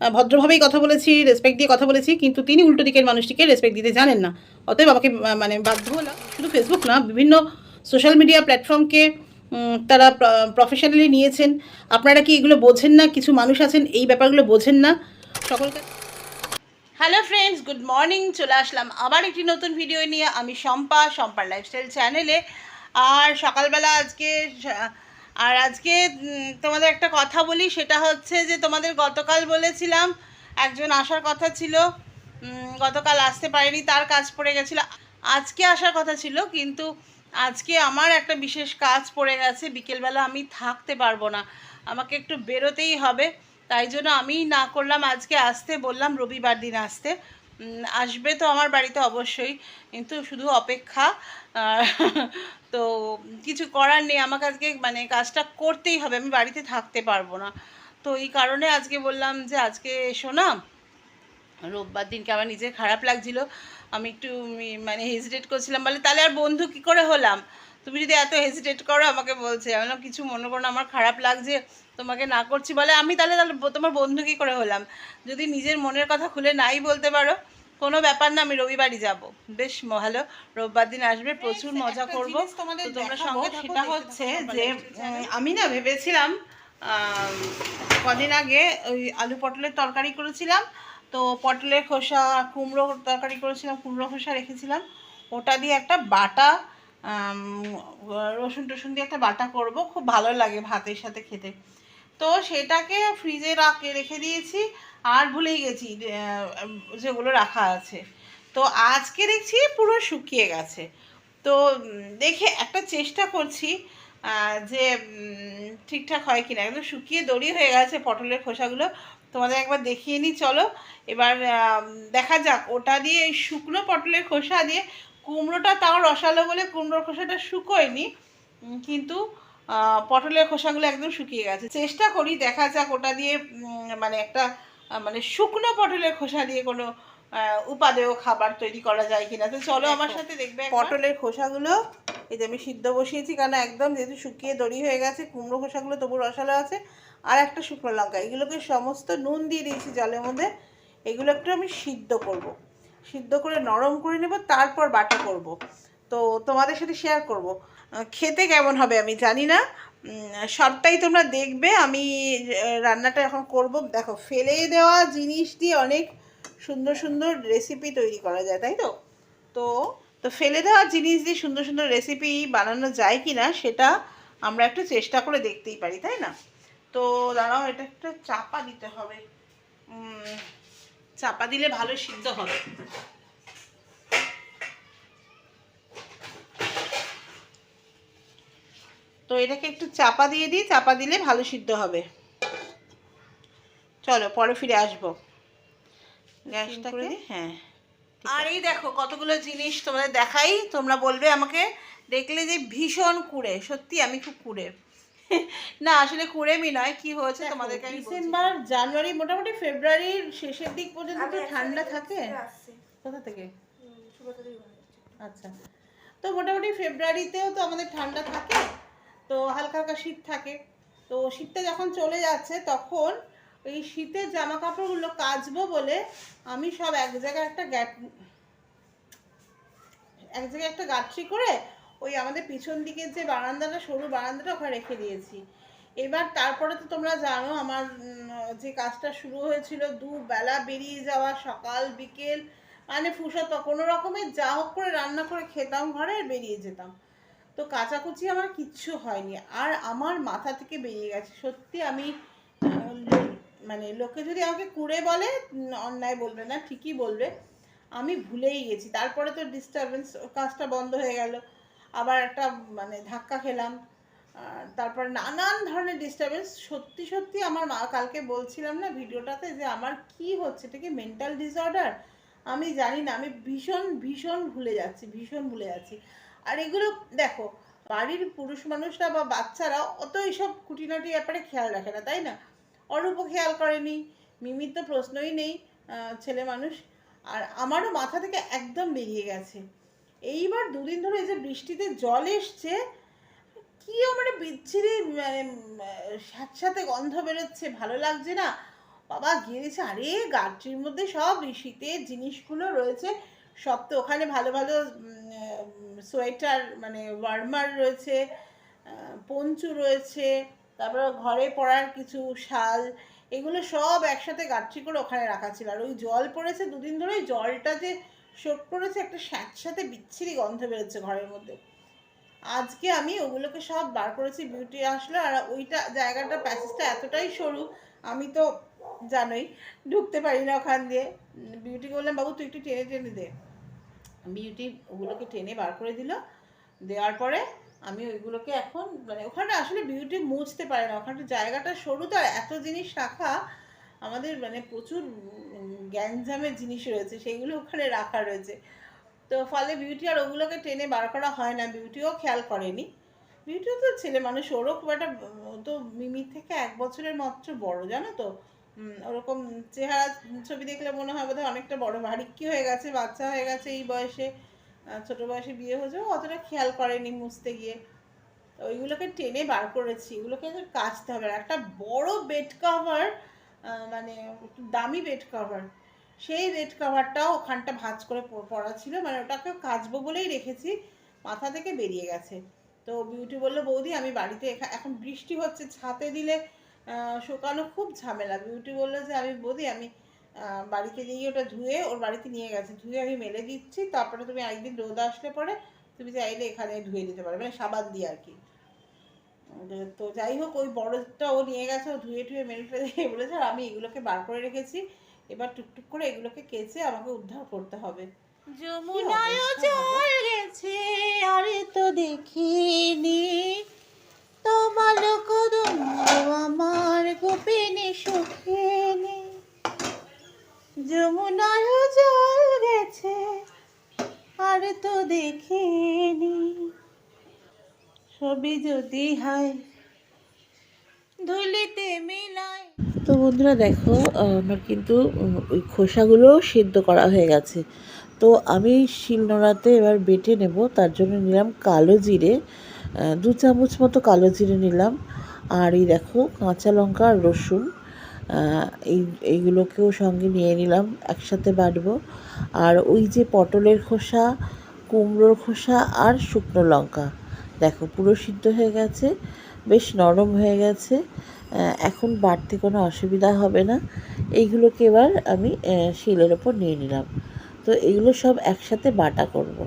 ভদ্রভাবেই কথা বলেছি রেসপেক্ট দিয়ে কথা বলেছি, কিন্তু তিনি উল্টো দিকের মানুষটিকে রেসপেক্ট দিতে জানেন না। অতএব আমাকে মানে বাধ্য হলাম, শুধু ফেসবুক না, বিভিন্ন সোশ্যাল মিডিয়া প্ল্যাটফর্মকে তারা প্রফেশনালি নিয়েছেন। আপনারা কি এগুলো বোঝেন না? কিছু মানুষ আছেন, এই ব্যাপারগুলো বোঝেন না। সকলকে হ্যালো ফ্রেন্ডস গুড মর্নিং চলে আসলাম আবার একটি নতুন ভিডিও নিয়ে। আমি শম্পা, শম্পার লাইফস্টাইল চ্যানেলে আর সকালবেলা আজকে আর আজকে তোমাদের একটা কথা বলি, সেটা হচ্ছে যে তোমাদের গতকাল বলেছিলাম, একজন আসার কথা ছিল গতকাল আসতে পারেনি, তার কাজ পড়ে গেছিল। আজকে আসার কথা ছিল, কিন্তু আজকে আমার একটা বিশেষ কাজ পড়ে গেছে, বিকেলবেলা আমি থাকতে পারব না। আমাকে একটু বেরোতেই হবে, তাই জন্য আমি না করলাম, আজকে আসতে বললাম, রবিবার দিন আসতে। আসবে তো আমার বাড়িতে অবশ্যই, কিন্তু শুধু অপেক্ষা। তো কিছু করার নেই, আমাকে আজকে মানে কাজটা করতেই হবে, আমি বাড়িতে থাকতে পারব না। তো এই কারণে আজকে বললাম যে আজকে এসো না। রোববার দিনকে আমার নিজের খারাপ লাগছিল, আমি একটু মানে হেজিটেট করছিলাম, বলে তাহলে আর বন্ধু কি করে হলাম? তুমি যদি এত হেজিটেট করো আমাকে বলছে। আমি কিছু মনে করো না আমার খারাপ লাগছে তোমাকে না করছি বলে আমি তাহলে তাহলে তোমার বন্ধু কি করে হলাম? যদি নিজের মনের কথা খুলে নাই বলতে পারো কোনো ব্যাপার না আমি রবিবারই যাব। বেশ ভালো। রোববার দিন আসবে প্রচুর মজা করব। তো তোমরা সঙ্গে সেটা হচ্ছে যে আমি না ভেবেছিলাম কদিন আগে ওই আলু পটলের তরকারি করেছিলাম। তো পটলের খোসা কুমড়ো তরকারি করেছিলাম কুমড়ো খোসা রেখেছিলাম। ওটা দিয়ে একটা বাটা রসুন টসুন দিয়ে একটা বাটা করব। খুব ভালো লাগে ভাতের সাথে খেতে। তো সেটাকে ফ্রিজে রাখে, রেখে দিয়েছি। আর ভুলেই গেছি যেগুলো রাখা আছে। তো আজকে দেখছি পুরো শুকিয়ে গেছে। তো দেখে একটা চেষ্টা করছি যে ঠিকঠাক হয় কিনা। একদম শুকিয়ে দড়ি হয়ে গেছে পটলের খোসাগুলো। তোমাদের একবার দেখিয়ে নিই, চলো। এবার দেখা যাক, ওটা দিয়ে শুকনো পটলের খোসা দিয়ে কুমড়োটা তাও রসালো বলে কুমড়োর খোসাটা শুকোয়নি কিন্তু পটলের খোসাগুলো একদম শুকিয়ে গেছে। চেষ্টা করি দেখা যাক ওটা দিয়ে মানে একটা মানে শুকনো পটলের খোসা দিয়ে কোনো উপাদেয় খাবার তৈরি করা যায় কিনা। তো চলো আমার সাথে দেখবে পটলের খোসাগুলো এই যে আমি সিদ্ধ বসিয়েছি কারণ একদম যেহেতু শুকিয়ে দড়ি হয়ে গেছে কুমড়ো খোসাগুলো তবু রসালো আছে আর একটা শুকনো লঙ্কা। এগুলোকে সমস্ত নুন দিয়ে দিয়েছি জলের মধ্যে এগুলো একটু আমি সিদ্ধ করব। সিদ্ধ করে, নরম করে নেব, তারপর বাটা করব। তো তোমাদের সাথে শেয়ার করব। খেতে কেমন হবে আমি জানি না। সবটাই তোমরা দেখবে। আমি রান্নাটা এখন করব। দেখো, ফেলে দেওয়া জিনিস দিয়ে অনেক সুন্দর সুন্দর রেসিপি তৈরি করা যায়, তাই তো? তো তো ফেলে দেওয়া জিনিস দিয়ে সুন্দর সুন্দর রেসিপি বানানো যায় কি না সেটা আমরা একটু চেষ্টা করে দেখতেই পারি, তাই না? তো দাঁড়াও, এটা একটু চাপা দিতে হবে। চাপা দিলে ভালো সিদ্ধ হবে। তো এটাকে একটু চাপা দিয়ে দিই চাপা দিলে ভালো সিদ্ধ হবে। চলো পরে ফিরে আসব। হ্যাঁ। আর এই দেখো কতগুলো জিনিস তোমাদের দেখাই তোমরা বলবে আমাকে দেখলে যে ভীষণ কুড়ে সত্যি আমি খুব কুড়ে। না আসলে কুড়েমি নয় কি হয়েছে তোমাদেরকে আমি ডিসেম্বর জানুয়ারি মোটামুটি ফেব্রুয়ারির শেষের দিক পর্যন্ত তো ঠান্ডা থাকে? কোথা থেকে? আচ্ছা। তো মোটামুটি ফেব্রুয়ারিতেও তো আমাদের ঠান্ডা থাকে তো হালকা হালকা শীত থাকে। তো শীতটা যখন চলে যাচ্ছে তখন এই শীতের জামা কাপড়গুলো কাচবো বলে আমি সব এক জায়গায় একটা গ্যাট এক জায়গায় একটা গাঁটরি করে ওই আমাদের পিছন দিকে যে বারান্দাটা, সরু বারান্দাটা ওখানে রেখে দিয়েছি। এবার তারপরে তো তোমরা জানো, আমার যে কাজটা শুরু হয়েছিল, দুবেলা বেরিয়ে যাওয়া, সকাল, বিকেল মানে ফুসত কোনো রকমের যা হোক করে রান্না করে খেতাম, ঘরে বেরিয়ে যেতাম। তো কাচাকুচি আমার কিচ্ছু হয়নি। আর আমার মাথা থেকে বেরিয়ে গেছে। সত্যি আমি মানে লোকে যদি আমাকে কুড়ে বলে অন্যায় বলবে না, ঠিকই বলবে। আমি ভুলেই গেছি। তারপরে তো ডিস্টারবেন্স কাজটা বন্ধ হয়ে গেল। আবার একটা মানে ধাক্কা খেলাম। তারপর নানান ধরনের ডিস্টারবেন্স সত্যি সত্যি আমার মা কালকে বলছিলাম না ভিডিওটাতে যে আমার কি হচ্ছে? এটা কি মেন্টাল ডিসঅর্ডার আমি জানি না, আমি ভীষণ ভীষণ ভুলে যাচ্ছি, ভীষণ ভুলে যাচ্ছি। আর এগুলো, দেখো, বাড়ির পুরুষ মানুষরা বা বাচ্চারা অত এইসব খুঁটিনাটি ব্যাপারে খেয়াল রাখে না, তাই না? অরূপও খেয়াল করেনি, মিমির তো প্রশ্নই নেই ছেলে মানুষ। আর আমারও মাথা থেকে একদম বেরিয়ে গেছে। এইবার দুদিন ধরে এই যে বৃষ্টিতে জল এসছে কি মানে বিচ্ছিরি মানে সাথে গন্ধ বেরোচ্ছে, ভালো লাগছে না। বাবা গিয়েছে, আরে গাড়ির মধ্যে সব শীতের জিনিসগুলো রয়েছে। সব তো ওখানে ভালো ভালো সোয়েটার মানে ওয়ার্মার রয়েছে পঞ্চু রয়েছে, তারপর ঘরে পরার কিছু শাল, এগুলো সব একসাথে গাঠি করে ওখানে রাখা ছিল। আর ওই জল পড়েছে দুদিন ধরে জলটা যে শোট করেছে, একটা স্যাঁতস্যাঁতে বিচ্ছিরি গন্ধ বেরোচ্ছে ঘরের মধ্যে। আজকে আমি ওগুলোকে সব বার করেছি বিউটি আসলো আর ওইটা জায়গাটা, প্যাসেজটা এতটাই সরু, আমি তো জানোই, ঢুকতে পারি না ওখান দিয়ে। বিউটিকে বললাম, বাবু, তুই একটু টেনে টেনে দে। বিউটি ওগুলোকে টেনে বার করে দিল, দেওয়ার পরে আমি ওইগুলোকে এখন মানে ওখানে আসলে বিউটি মুছতে পারে না, ওখানটা জায়গাটা সরু, তো আর এত জিনিস রাখা আমাদের মানে প্রচুর গ্যাঞ্জামের জিনিস রয়েছে, সেইগুলো ওখানে রাখা রয়েছে। তো ফলে বিউটি আর ওগুলোকে টেনে বার করা হয় না, বিউটিও খেয়াল করেনি। বিউটিও তো ছেলে মানুষ, ওরও খুব একটা তো মিমির থেকে এক বছরের মাত্র বড়, জানো তো? ওরকম চেহারা ছবি দেখলে মনে হয় বোধহয় অনেকটা বড়। ভারিক্কি হয়ে গেছে, বাচ্চা হয়ে গেছে এই বয়সে ছোট বয়সে বিয়ে হয়েছে অতটা খেয়াল করেনি মুছতে গিয়ে। ওইগুলোকে টেনে বার করেছি, ওগুলোকে কাচতে হবে। একটা বড় বেড কভার মানে একটু দামি বেড কভার সেই বেড কভারটাও ওখানটা ভাঁজ করে পড়া ছিল। মানে ওটাকে কাচবো বলেই রেখেছি। মাথা থেকে বেরিয়ে গেছে। তো বিউটি বলল, বৌদি, আমি বাড়িতে এখা- এখন বৃষ্টি হচ্ছে, ছাতে দিলে শুকানো খুব ঝামেলা। বিউটি বলল যে, আমি, বৌদি, আমি বাড়িতে নিয়ে ওটা ধুয়ে ওর বাড়িতে নিয়ে গেছে। ধুয়ে আমি মেলে দিচ্ছি। তারপরে তুমি একদিন রোদ আসলে পরে তুমি চাইলে এখানে ধুয়ে দিতে পারো। মানে সাবান দিয়ে আর কি। তো যাই হোক ওই বড়টা ও নিয়ে গেছে ও ধুয়ে টুয়ে টেলে দিয়ে বলেছে আর আমি এগুলোকে বার করে রেখেছি এবার টুকটুক করে এগুলোকে কেচে আমাকে উদ্ধার করতে হবে। যমুনায় জল গেছে আরে তো দেখিনি। তোমার কদম আমার গোপনে সুখেনি। যমুনায় জল গেছে আর তো দেখিনি। ছবি যদি হয়, ধুলিতে মিলায়। তো বন্ধুরা দেখো, আমার কিন্তু ওই খোসাগুলো সিদ্ধ করা হয়ে গেছে। তো আমি শিলনোড়াতে এবার বেটে নেব, তার জন্য নিলাম কালো জিরে দু চামচ মতো কালো জিরে নিলাম। আর এই দেখো, কাঁচা লঙ্কা আর রসুন এই, এইগুলোকেও সঙ্গে নিয়ে নিলাম, একসাথে বাটবো। আর ওই যে পটলের খোসা, কুমড়োর খোসা আর শুকনো লঙ্কা দেখো, পুরো সিদ্ধ হয়ে গেছে, বেশ নরম হয়ে গেছে। এখন বাড়তে কোনো অসুবিধা হবে না। এইগুলোকে এবার আমি শিলের ওপর নিয়ে নিলাম। তো এগুলো সব একসাথে বাটা করব।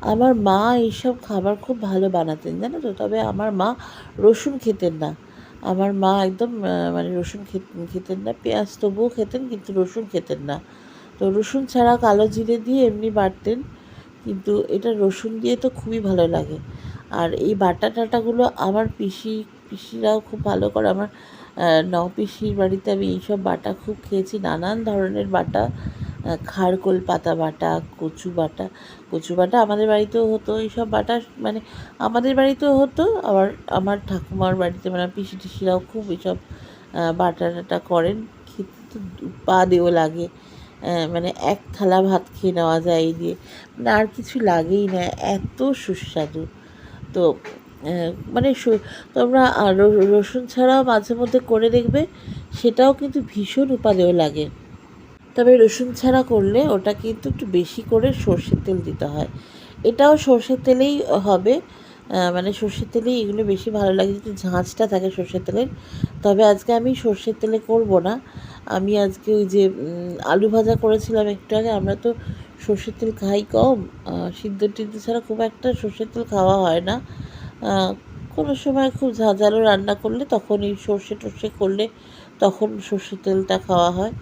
আমার মা এইসব খাবার খুব ভালো বানাতেন, জানো তো? তবে আমার মা রসুন খেতেন না। আমার মা একদম মানে রসুন খেত- খেতেন না, পেঁয়াজ তবুও খেতেন, কিন্তু রসুন খেতেন না। তো রসুন ছাড়া কালো জিরে দিয়ে এমনি বাটতেন, কিন্তু এটা রসুন দিয়ে তো খুবই ভালো লাগে। আর এই বাটা টাটাগুলো আমার পিসি, পিসিরাও খুব ভালো করে। আমার ন পিসির বাড়িতে আমি এইসব বাটা খুব খেয়েছি, নানান ধরনের বাটা খারকোল পাতা বাটা, কচু বাটা কচু বাটা আমাদের বাড়িতেও হতো, এইসব বাটা মানে আমাদের বাড়িতেও হতো। আবার আমার ঠাকুমার বাড়িতে মানে পিসি টিসিরাও খুব এইসব বাটা টাটা করেন। খেতে তো পা দেও লাগে মানে এক থালা ভাত খেয়ে নেওয়া যায় এই দিয়ে। মানে আর কিছু লাগেই না, এত সুস্বাদু। তো মানে তোমরা রসুন ছাড়াও মাঝে মধ্যে করে দেখবে, সেটাও কিন্তু ভীষণ উপাদেয় লাগে। তবে রসুন ছাড়া করলে ওটা কিন্তু একটু বেশি করে সর্ষের তেল দিতে হয়। এটাও সর্ষের তেলেই হবে মানে সর্ষের তেলেই এগুলো বেশি ভালো লাগে, যদি ঝাঁঝটা থাকে সর্ষের তেলের। তবে আজকে আমি সর্ষের তেলে করব না। আমি আজকে ওই যে আলু ভাজা করেছিলাম একটু আগে, আমরা তো সর্ষের তেল খাই কম সিদ্ধ টিদ্ধ ছাড়া খুব একটা সর্ষের তেল খাওয়া হয় না। কোনো সময় খুব ঝাঁঝালো রান্না করলে তখন এই সর্ষে টর্ষে করলে তখন সর্ষের তেলটা খাওয়া হয়।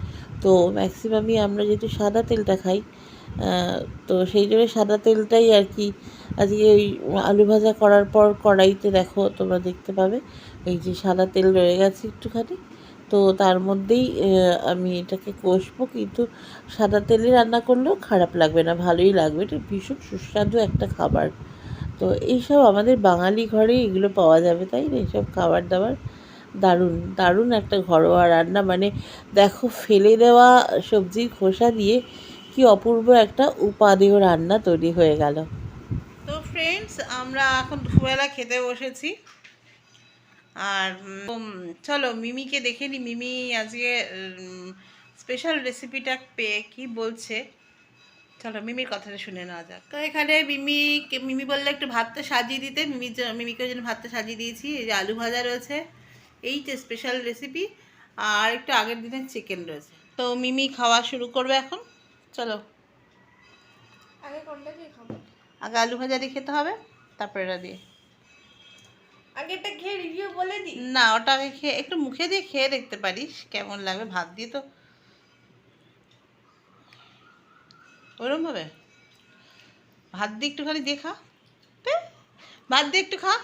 তো ম্যাক্সিমামই আমরা যেহেতু সাদা তেলটা খাই তো সেই জন্য সাদা তেলটাই আর কি আজকে ওই আলু ভাজা করার পর কড়াইতে দেখো তোমরা দেখতে পাবে, এই যে সাদা তেল রয়ে গেছে একটুখানি। তো তার মধ্যেই আমি এটাকে কষবো। কিন্তু সাদা তেলে রান্না করলেও খারাপ লাগবে না, ভালোই লাগবে। এটা ভীষণ সুস্বাদু একটা খাবার। তো এইসব আমাদের বাঙালি ঘরে এগুলো পাওয়া যাবে, তাই না? এইসব খাবার দাবার দারুণ দারুণ একটা ঘরোয়া রান্না। মানে দেখো, ফেলে দেওয়া সবজির খোসা দিয়ে কি অপূর্ব একটা উপাদেয় রান্না তৈরি হয়ে গেল। তো ফ্রেন্ডস আমরা এখন দুপুরবেলা খেতে বসেছি। আর চলো মিমিকে দেখে নি। মিমি আজকে স্পেশাল রেসিপিটা পেয়ে কি বলছে? চলো মিমির কথাটা শুনে নেওয়া যাক। তো এখানে মিমি মিমি বললে একটু ভাতটা সাজিয়ে দিতে। মিমি মিমিকে ওই জন্য ভাতটা সাজিয়ে দিয়েছি। এই যে আলু ভাজা রয়েছে এই যে স্পেশাল রেসিপি আর একটু আগের দিনের চিকেন রয়েছে। তো মিমি খাওয়া শুরু করবে এখন। চলো। আগে কোনটা দিয়ে খাব? আগে আলু ভাজা দিয়ে খেতে হবে তারপরে এটা দিয়ে। আগে এটা খেয়ে রিভিউ বলে দিই। না, ওটা আগে খেয়ে, একটু মুখে দিয়ে খেয়ে দেখতে পারিস কেমন লাগবে ভাত দিয়ে তো। ওরম ভাবে ভাত দিয়ে একটুখানি দিয়ে খা। ভাত দিয়ে একটু খা।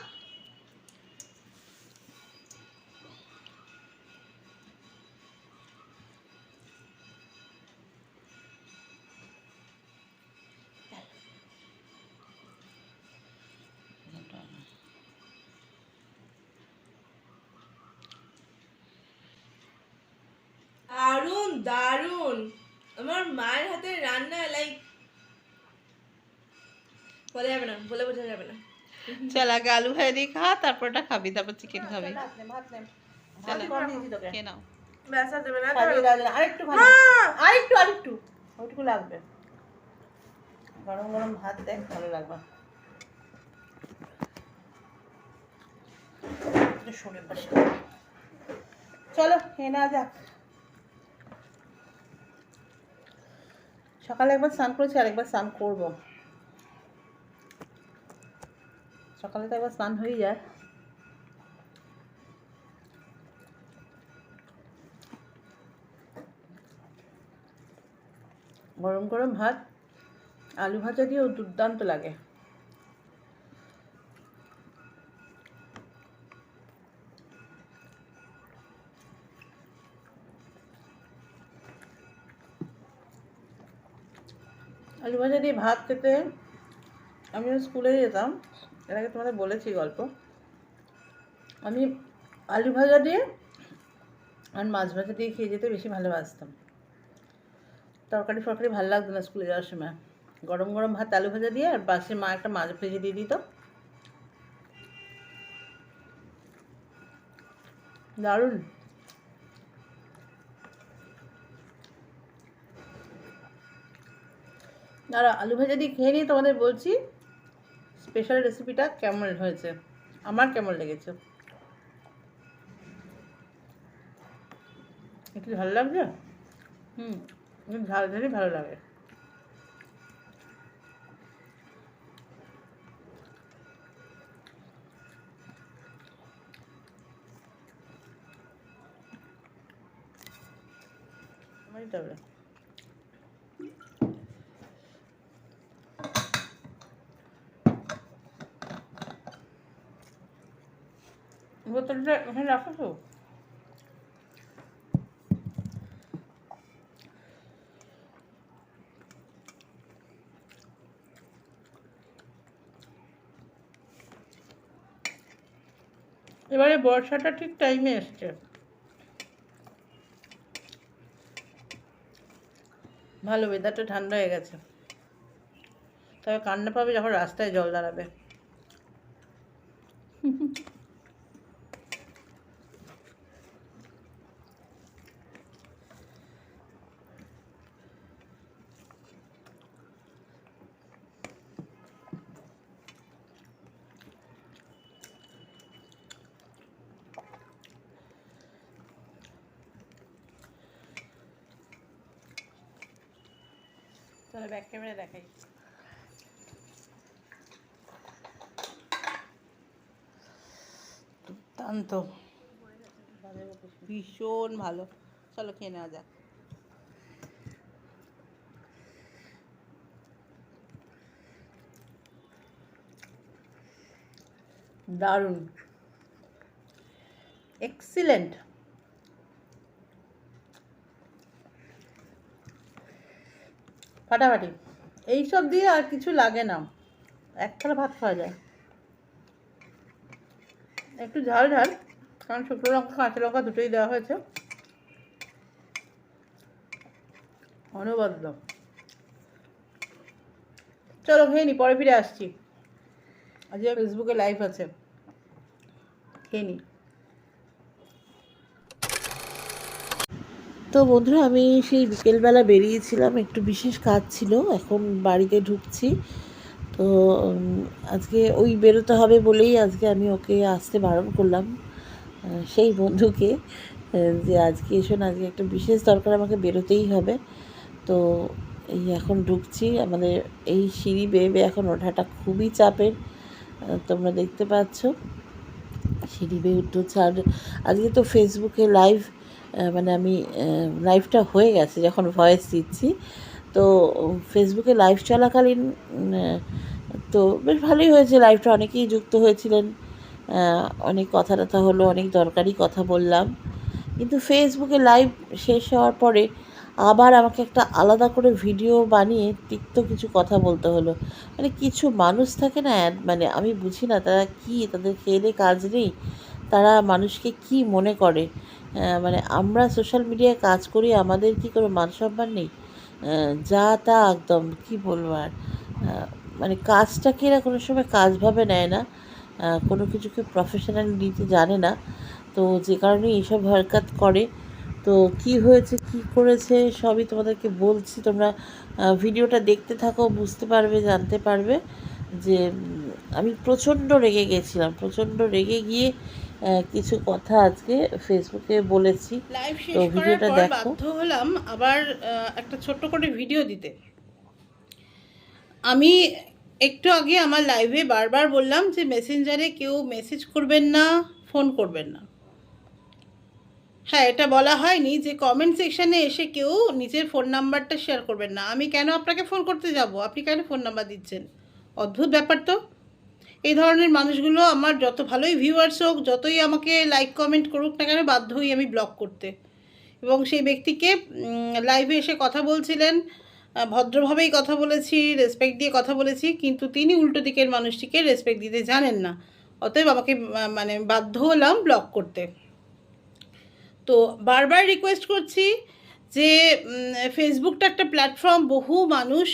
দারুণ দারুণ। আমার মায়ের হাতে রান্না লাইক বলা যাবে না বলে বোঝা যাবে না। চল আগে আলু ভাজা খা তারপর ওটা খাবি তারপর চিকেন খাবি। চল কে নাও। ব্যাসা দেবে না আরেকটু আরেকটু আরেকটু। ওইটুকু লাগবে। গরম গরম ভাত দেখ ভালো লাগবে। একটু সরে বসে চলো খেয়ে নেওয়া যাক। সকালে একবার স্নান করেছি আর একবার স্নান করব। সকালে তো একবার স্নান হয়ে যায়। গরম গরম ভাত, আলু ভাজা দিয়েও দুর্দান্ত লাগে। ভাজা দিয়ে ভাত খেতে আমি স্কুলে যেতাম, এর আগে তোমাদের বলেছি গল্প। আমি আলু ভাজা দিয়ে আর মাছ ভাজা দিয়ে খেয়ে যেতে বেশি ভালোবাসতাম। তরকারি ফরকারি ভালো লাগতো না স্কুলে যাওয়ার সময়। গরম গরম ভাত, আলু ভাজা দিয়ে আর পাশে মা একটা মাছ ভেজে দিয়ে দিত। দারুণ। আর আলু ভাজা দিয়ে খেয়ে নিয়ে তোমাদের বলছি স্পেশাল রেসিপিটা কেমন হয়েছে? আমার কেমন লেগেছে? একটু ভালো লাগছে হুম। ঝাল ঝালই ভালো লাগে। তবে বোতলটা এখানে রাখো তো। এবারে বর্ষাটা ঠিক টাইমে এসছে। ভালো ওয়েদারটা ঠান্ডা হয়ে গেছে। তবে কান্না পাবে যখন রাস্তায় জল দাঁড়াবে তাহলে দেখাই। দুর্দান্ত। ভীষণ ভালো। চলো খেয়ে নেওয়া যাক। দারুণ। এক্সিলেন্ট ফাটাফাটি। এইসব দিয়ে আর কিছু লাগে না। এক থালা ভাত খাওয়া যায়। একটু ঝাল ঝাল, কারণ শুকনো লঙ্কা, কাঁচা লঙ্কা দুটোই দেওয়া হয়েছে। অনবদ্য। চলো খেয়ে নি, পরে ফিরে আসছি। আজকে ফেসবুকে লাইভ আছে। খেয়ে নি। তো বন্ধুরা, আমি সেই বিকেলবেলা বেরিয়েছিলাম, একটু বিশেষ কাজ ছিল, এখন বাড়িতে ঢুকছি। তো আজকে ওই বেরোতে হবে বলেই আজকে আমি ওকে আসতে বারণ করলাম সেই বন্ধুকে যে আজকে এসো না, আজকে একটা বিশেষ দরকার আমাকে বেরোতেই হবে। তো এই এখন ঢুকছি, আমাদের এই সিঁড়ি বেয়ে বেয়ে এখন ওঠাটা খুবই চাপের তোমরা দেখতে পাচ্ছ। সিঁড়ি বেয়ে উঠতে হচ্ছে, আর আজকে তো ফেসবুকে লাইভ মানে আমি লাইভটা হয়ে গেছে, যখন ভয়েস দিচ্ছি। তো ফেসবুকে লাইভ চলাকালীন তো বেশ ভালোই হয়েছে লাইভটা অনেকেই যুক্ত হয়েছিলেন অনেক কথা টথা হলো, অনেক দরকারি কথা বললাম। কিন্তু ফেসবুকে লাইভ শেষ হওয়ার পরে আবার আমাকে একটা আলাদা করে ভিডিও বানিয়ে তিক্ত কিছু কথা বলতে হলো। মানে কিছু মানুষ থাকে না মানে আমি বুঝি না তারা কি, তাদের খেলে কাজ নেই। তারা মানুষকে কি মনে করে? মানে আমরা সোশ্যাল মিডিয়ায় কাজ করি, আমাদের কি কোনো মান সম্মান নেই যা তা একদম, কি বলব আর? মানে কাজটাকে এরা কোনো সময় কাজভাবে নেয় না। কোনো কিছুকে প্রফেশনাল নিতে জানে না। তো যে কারণে এইসব হরকাত করে। তো কি হয়েছে, কি করেছে, সবই তোমাদেরকে বলছি। তোমরা ভিডিওটা দেখতে থাকো, বুঝতে পারবে, জানতে পারবে। যে আমি প্রচণ্ড রেগে গেছিলাম প্রচণ্ড রেগে গিয়ে কিছু কথা আজকে ফেসবুকে বলেছি। তো ভিডিওটা দেখো। বাধ্য হলাম আবার একটা ছোট্ট করে ভিডিও দিতে। আমি একটু আগে আমার লাইভে বারবার বললাম যে মেসেঞ্জারে কেউ মেসেজ করবেন না ফোন করবেন না। হ্যাঁ এটা বলা হয়নি যে কমেন্ট সেকশানে এসে কেউ নিজের ফোন নাম্বারটা শেয়ার করবেন না। আমি কেন আপনাকে ফোন করতে যাব? আপনি কেন ফোন নাম্বার দিচ্ছেন? অদ্ভুত ব্যাপার তো। এই ধরনের মানুষগুলো আমার যত ভালোই ভিউয়ার্স হোক, যতই আমাকে লাইক কমেন্ট করুক না কেন বাধ্য হই আমি ব্লক করতে। এবং সেই ব্যক্তিকে লাইভে এসে কথা বলছিলেন ভদ্রভাবেই কথা বলেছি রেসপেক্ট দিয়ে কথা বলেছি, কিন্তু তিনি উল্টো দিকের মানুষটিকে রেসপেক্ট দিতে জানেন না। অতএব আমাকে মানে বাধ্য হলাম ব্লক করতে। তো বারবার রিকোয়েস্ট করছি যে ফেসবুকটা একটা প্ল্যাটফর্ম বহু মানুষ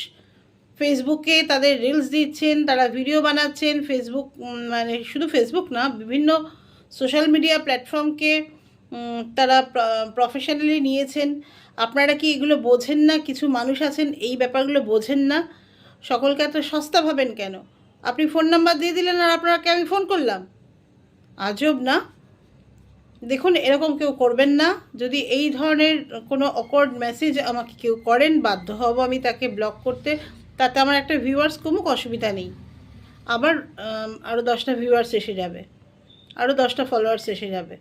ফেসবুকে তাদের রিলস দিচ্ছেন, তারা ভিডিও বানাচ্ছেন। ফেসবুক মানে শুধু ফেসবুক না, বিভিন্ন সোশ্যাল মিডিয়া প্ল্যাটফর্মকে তারা প্রফেশনালি নিয়েছেন। আপনারা কি এগুলো বোঝেন না? কিছু মানুষ আছেন, এই ব্যাপারগুলো বোঝেন না? সকলকে এত সস্তা ভাবেন কেন? আপনি ফোন নাম্বার দিয়ে দিলেন আর আপনাকে আমি ফোন করলাম। আজব না? দেখুন, এরকম কেউ করবেন না। যদি এই ধরনের কোনো অকর্ড মেসেজ আমাকে কেউ করেন, বাধ্য হব আমি তাকে ব্লক করতে। তাতে আমার একটা ভিউয়ার্স কমুক, অসুবিধা নেই। আবার আরও দশটা ভিউয়ার্স এসে যাবে। আরও দশটা ফলোয়ার্স এসে যাবে।